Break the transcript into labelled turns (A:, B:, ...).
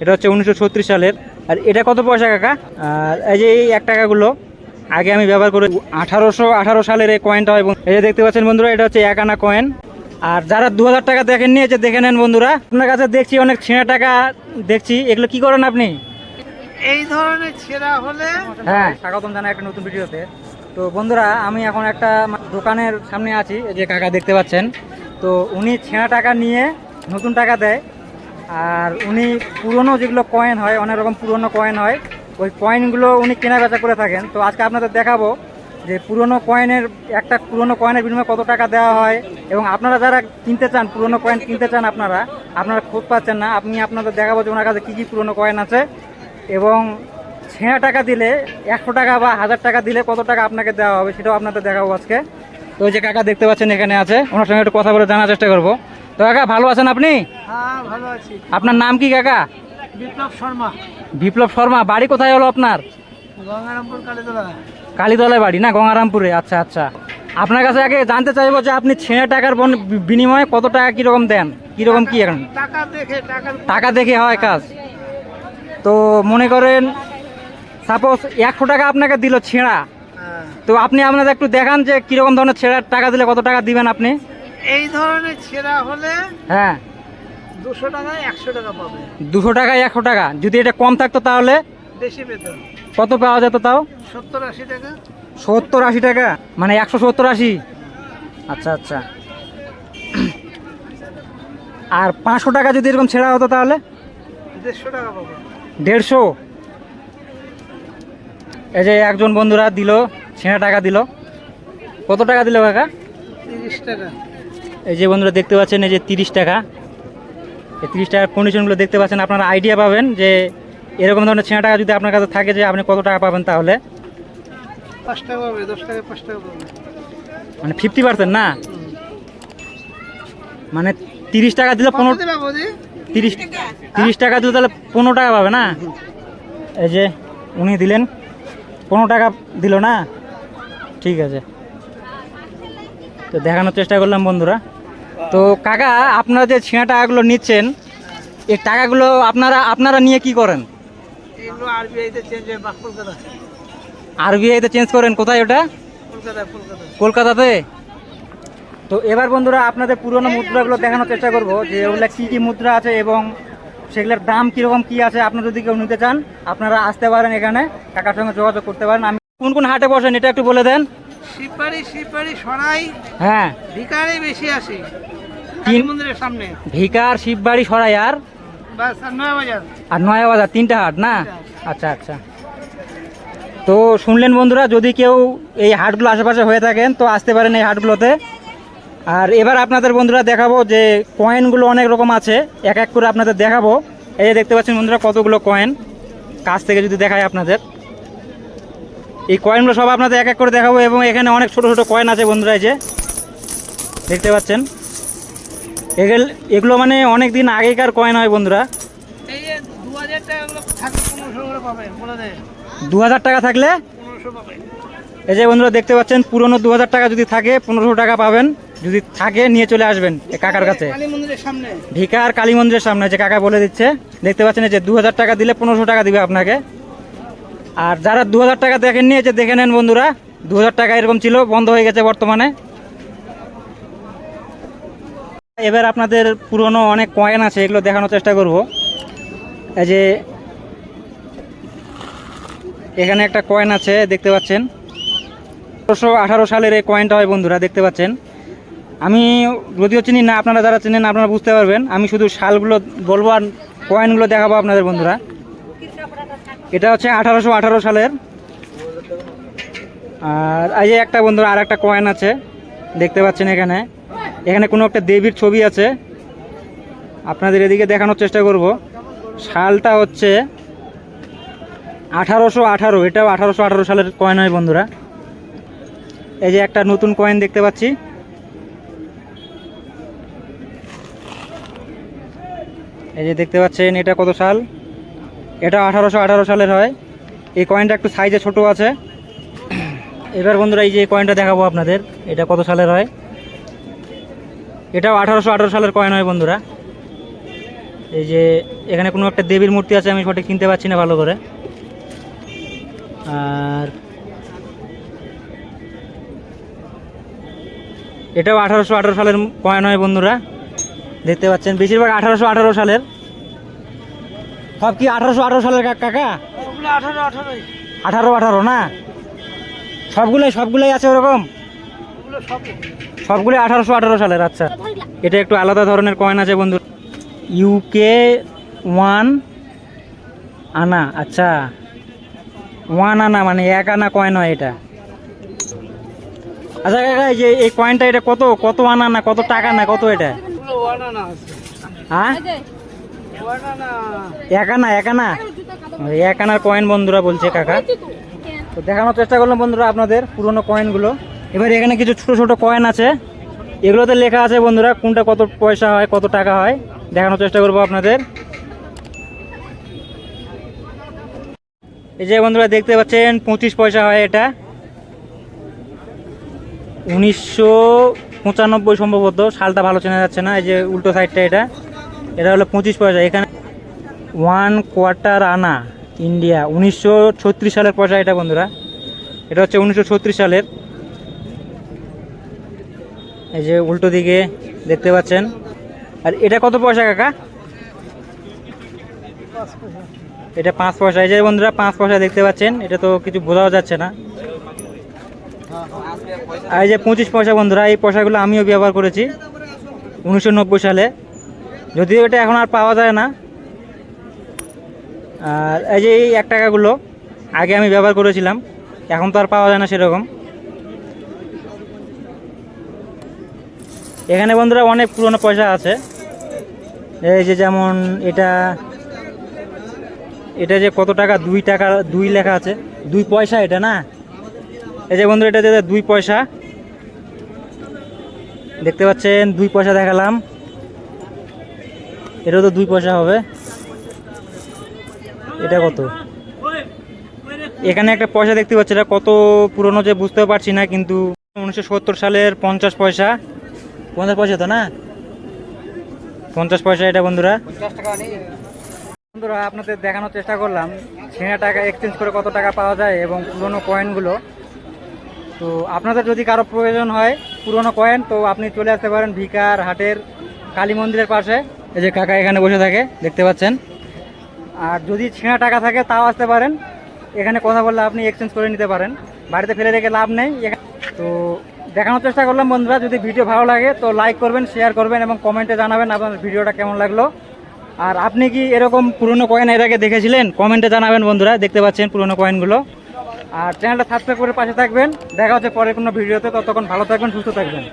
A: এটা হচ্ছে উনিশশো ছত্রিশ সালের। আর এটা কত পয়সা কাকা? আর এই যে এই এক টাকাগুলো আগে আমি ব্যবহার করে আঠারোশো আঠারো সালের এই কয়েনটা হয় এবং এই যে দেখতে পাচ্ছেন বন্ধুরা এটা হচ্ছে এক আনা কয়েন আর যারা দু হাজার টাকা দেখেন নিয়ে যে দেখে নেন বন্ধুরা। আপনার কাছে দেখছি অনেক ছেঁড়া টাকা দেখছি। এগুলো কি করেন আপনি?
B: এই ধরনের ছেঁড়া হলে
A: হ্যাঁ স্বাগতম জানাই একটা নতুন ভিডিওতে। তো বন্ধুরা আমি এখন একটা দোকানের সামনে আছি এই যে কাকা দেখতে পাচ্ছেন। তো উনি ছেঁড়া টাকা নিয়ে নতুন টাকা দেয়। আর উনি পুরনো যেগুলো কয়েন হয়, অনেক রকম পুরনো কয়েন হয়, ওই কয়েনগুলো উনি কেনা বেচা করে থাকেন। তো আজকে আপনাদের দেখাবো যে পুরনো কয়েনের একটা পুরনো কয়েনের বিনিময়ে কত টাকা দেওয়া হয়, এবং আপনারা যারা কিনতে চান, পুরনো কয়েন কিনতে চান আপনারা আপনারা খোঁজ পাচ্ছেন না। আপনি আপনাদের দেখাবো যে ওনার কাছে কী কী পুরনো কয়েন আছে, এবং ছেঁড়া টাকা দিলে, একশো টাকা বা হাজার টাকা দিলে কত টাকা আপনাকে দেওয়া হবে, সেটাও আপনাদের দেখাবো আজকে। তো ওই যে কাকা দেখতে পাচ্ছেন, এখানে আছে। ওনার সঙ্গে একটু কথা বলে জানার চেষ্টা করব। তো কাকা ভালো আছেন আপনি?
B: হ্যাঁ ভালো আছি।
A: আপনার নাম কি কাকা?
B: বিপ্লব শর্মা।
A: বিপ্লব শর্মা বাড়ি কোথায় হলো আপনার?
B: গঙ্গারামপুর কালীতলা।
A: কালীতলায় বাড়ি না গঙ্গারামপুরে? আচ্ছা আচ্ছা। আপনার কাছে আগে জানতে চাইব যে আপনি ছেঁড়া টাকার বন- বিনিময়ে কত টাকা কীরকম দেন? কীরকম কী এখন?
B: টাকা দেখে টাকার
A: টাকা দেখে হয় কাজ। তো মনে করেন সাপোজ একশো টাকা আপনাকে দিল ছেঁড়া।
B: হ্যাঁ।
A: তো আপনি আপনাদের একটু দেখান যে কীরকম ধরনের ছেঁড়ার টাকা দিলে কত টাকা দিবেন আপনি?
B: এই ধরনের ছেঁড়া হলে
A: হ্যাঁ।
B: দুশো টাকায় একশো টাকা পাবে।
A: দুশো টাকায় একশো টাকা। যদি এটা কম থাকতো তাহলে
B: বেশি বেতন
A: কত পাওয়া যেত তাও?
B: সত্তর আশি টাকা।
A: সত্তর আশি টাকা? মানে একশো সত্তর আশি? আচ্ছা আচ্ছা। আর পাঁচশো টাকা যদি এরকম ছেঁড়া হতো তাহলে?
B: দেড়শো টাকা পাবে।
A: দেড়শো? এই যে একজন বন্ধুরা দিল ছেঁড়া টাকা দিল। কত টাকা দিল কাকা?
B: তিরিশ টাকা।
A: এই যে বন্ধুরা দেখতে পাচ্ছেন এই যে তিরিশ টাকা। এই তিরিশ টাকার কন্ডিশনগুলো দেখতে পাচ্ছেন আপনারা আইডিয়া পাবেন যে এরকম ধরনের ছেঁড়া টাকা যদি আপনার কাছে থাকে যে আপনি কত টাকা পাবেন তাহলে? মানে ফিফটি পার্সেন্ট না? মানে তিরিশ টাকা দিলে পনেরো তিরিশ তিরিশ টাকা দিলে তাহলে পনেরো টাকা পাবে না? এই যে উনি দিলেন পনেরো টাকা দিল না? ঠিক আছে। তো দেখানোর চেষ্টা করলাম বন্ধুরা। তো কাকা আপনারা যে ছিঁড়া টাকাগুলো নিচ্ছেন এই টাকাগুলো আপনারা আপনারা নিয়ে কি করেন?
B: আরবিআইতে চেঞ্জ
A: করেন কোথায় ওটা?
B: কলকাতা কলকাতা
A: কলকাতাতে? তো এবার বন্ধুরা আপনাদের পুরনো মুদ্রাগুলো দেখানোর চেষ্টা করব যে ওগুলা কী কী মুদ্রা আছে এবং সেগুলোর দাম কীরকম কী আছে আপনারা যদি কেউ নিতে চান আপনারা আসতে পারেন এখানে। টাকার সঙ্গে যোগাযোগ করতে পারেন। আমি কোন কোন হাটে বসেন এটা একটু বলে দেন।
B: শিববাড়ি শিববাড়ি সরাই।
A: হ্যাঁ।
B: ভিকারে বেশি আসে।
A: তিন-
B: মন্দিরের সামনে।
A: ভিকার শিববাড়ি সরাই আর?
B: বাস আর নয় বাজার।
A: আর নয়া বাজার তিনটা হাট না? আচ্ছা আচ্ছা। তো শুনলেন বন্ধুরা যদি কেউ এই হাটগুলো আশেপাশে হয়ে থাকেন তো আসতে পারেন এই হাটগুলোতে। আর এবার আপনাদের বন্ধুরা দেখাবো যে কয়েনগুলো অনেক রকম আছে। এক এক করে আপনাদের দেখাবো। এই যে দেখতে পাচ্ছেন বন্ধুরা কতগুলো কয়েন। কাছ থেকে যদি দেখায় আপনাদের। এই কয়েনগুলো সব আপনাদের এক এক করে দেখাবো এবং এখানে অনেক ছোট ছোট কয়েন আছে বন্ধুরা এই যে। দেখতে পাচ্ছেন? এগুলো এগুলো মানে অনেক দিন আগেকার কয়েন হয় বন্ধুরা।
B: দু। হাজার টাকা
A: থাকলে? এই যে বন্ধুরা দেখতে পাচ্ছেন পুরনো দু হাজার টাকা যদি থাকে পনেরোশো টাকা পাবেন। যদি থাকে নিয়ে চলে আসবেন এই কাকার কাছে। ভিকার কালী মন্দিরের সামনে যে কাকা বলে দিচ্ছে। দেখতে পাচ্ছেন এই যে দু হাজার টাকা দিলে পনেরোশো টাকা দিবে আপনাকে। আর যারা দু হাজার টাকা দেখেন নিয়ে যে দেখে নেন বন্ধুরা। দু হাজার টাকা এরকম ছিল, বন্ধ হয়ে গেছে বর্তমানে। এবার আপনাদের পুরনো অনেক কয়েন আছে, এগুলো দেখানোর চেষ্টা করব। এই যে এখানে একটা কয়েন আছে, দেখতে পাচ্ছেন। আঠারোশো আঠারো সালের এই কয়েনটা হয় বন্ধুরা, দেখতে পাচ্ছেন। আমি যদিও চিনি না, আপনারা যারা চেনেন, আপনারা বুঝতে পারবেন। আমি শুধু সালগুলো বলব আর কয়েনগুলো দেখাবো আপনাদের বন্ধুরা। এটা হচ্ছে আঠারোশো আঠারো সালের। আর এই যে একটা বন্ধুরা আর একটা কয়েন আছে। দেখতে পাচ্ছেন এখানে। এখানে কোনো একটা দেবীর ছবি আছে। আপনাদের এদিকে দেখানোর চেষ্টা করব। সালটা হচ্ছে আঠারোশো আঠারো। এটাও আঠারোশো আঠারো সালের কয়েন হয় বন্ধুরা। এই যে একটা নতুন কয়েন দেখতে পাচ্ছি। এই যে দেখতে পাচ্ছেন এটা কত সাল? এটা আঠারোশো আঠারো সালের হয়। এই কয়েনটা একটু সাইজে ছোট আছে। এবার বন্ধুরা, এই যে কয়েনটা দেখাবো আপনাদের, এটা কত সালের হয়? এটাও আঠারোশো আঠারো সালের কয়েন হয় বন্ধুরা। এই যে এখানে কোনো একটা দেবীর মূর্তি আছে, আমি সঠিক কিনতে পারছি না ভালো করে। আর এটাও আঠারোশো আঠারো সালের কয়েন হয় বন্ধুরা। দেখতে পাচ্ছেন, বেশিরভাগ আঠারোশো আঠারো সালের। সব কি আঠারোশো আঠারো সালের কাকা?
B: আঠারো আঠারোই।
A: আঠারো আঠারো না? সবগুলোই সবগুলোই আছে ওরকম?
B: ওগুলো সব
A: সবগুলোই আঠারোশো আঠারো সালের আচ্ছা। এটা একটু আলাদা ধরনের কয়েন আছে বন্ধু। ইউকে ওয়ান আনা আচ্ছা। ওয়ান আনা মানে এক আনা কয়েন হয় এটা। আচ্ছা কাকা যে এই কয়েনটা এটা কত? কত আনা না কত টাকা না কত এটা? হ্যাঁ? এক আনা এক আনা এক আনার কয়েন বন্ধুরা বলছে কাকা। তো দেখানোর চেষ্টা করলাম বন্ধুরা আপনাদের পুরনো কয়েনগুলো এবার এখানে কিছু ছোট ছোট কয়েন আছে। এগুলোতে লেখা আছে বন্ধুরা কোনটা কত পয়সা হয়, কত টাকা হয়। দেখানোর চেষ্টা করব আপনাদের। এই যে বন্ধুরা দেখতে পাচ্ছেন, পঁচিশ পয়সা হয় এটা। উনিশশো পঁচানব্বই সম্ভবত, সালটা ভালো চেনা যাচ্ছে না, এই যে উল্টো সাইডটা এটা। এটা হলো পঁচিশ পয়সা। এখানে ওয়ান কোয়ার্টার আনা ইন্ডিয়া উনিশশো ছত্রিশ সালের পয়সা এটা বন্ধুরা। এটা হচ্ছে উনিশশো ছত্রিশ সালের। এই যে উল্টো দিকে দেখতে পাচ্ছেন। আর এটা কত পয়সা কাকা? এটা পাঁচ পয়সা। এই যে বন্ধুরা, পাঁচ পয়সা দেখতে পাচ্ছেন। এটা তো কিছু বোঝাও যাচ্ছে না। আর এই যে পঁচিশ পয়সা বন্ধুরা, এই পয়সাগুলো আমিও ব্যবহার করেছি। উনিশশো নব্বই সালে। যদিও এটা এখন আর পাওয়া যায় না। আর এই যে এই এক টাকাগুলো আগে আমি ব্যবহার করেছিলাম, এখন তো আর পাওয়া যায় না সেরকম। এখানে বন্ধুরা অনেক পুরনো পয়সা আছে। এই যে যেমন এটা এটা যে কত টাকা? দুই টাকা, দুই লেখা আছে। দুই পয়সা এটা না? এই যে বন্ধু এটা যে দুই পয়সা। দেখতে পাচ্ছেন, দুই পয়সা দেখালাম। এটা তো দুই পয়সা হবে। এটা কত? এখানে একটা পয়সা দেখতে পাচ্ছি, এটা কত পুরনো যে বুঝতেও পারছি না, কিন্তু উনিশশো সত্তর সালের পঞ্চাশ পয়সা। পঞ্চাশ পয়সা তো না? পঞ্চাশ পয়সা এটা বন্ধুরা। বন্ধুরা, আপনাদের দেখানোর চেষ্টা করলাম, ছেঁড়া টাকা এক্সচেঞ্জ করে কত টাকা পাওয়া যায় এবং পুরনো কয়েনগুলো তো আপনাদের যদি কারও প্রয়োজন হয় পুরনো কয়েন তো আপনি চলে আসতে পারেন ভিকার হাটের কালী মন্দিরের পাশে। এই যে কাকা এখানে বসে থাকে, দেখতে পাচ্ছেন। আর যদি ছেঁড়া টাকা থাকে, তাও আসতে পারেন। এখানে কথা বললে আপনি এক্সচেঞ্জ করে নিতে পারেন। বাড়িতে ফেলে রেখে লাভ নেই। তো দেখানোর চেষ্টা করলাম বন্ধুরা, যদি ভিডিও ভালো লাগে তো লাইক করবেন শেয়ার করবেন এবং কমেন্টে জানাবেন আপনার ভিডিওটা কেমন লাগল। আর আপনি কি এরকম পুরনো কয়েন এর আগে দেখেছিলেন? কমেন্টে জানাবেন বন্ধুরা, দেখতে পাচ্ছেন পুরনো কয়েনগুলো আর চ্যানেলটা সাবস্ক্রাইব করে পাশে থাকবেন। দেখা হচ্ছে পরে কোনো ভিডিওতে ততক্ষণ ভালো থাকবেন, সুস্থ থাকবেন।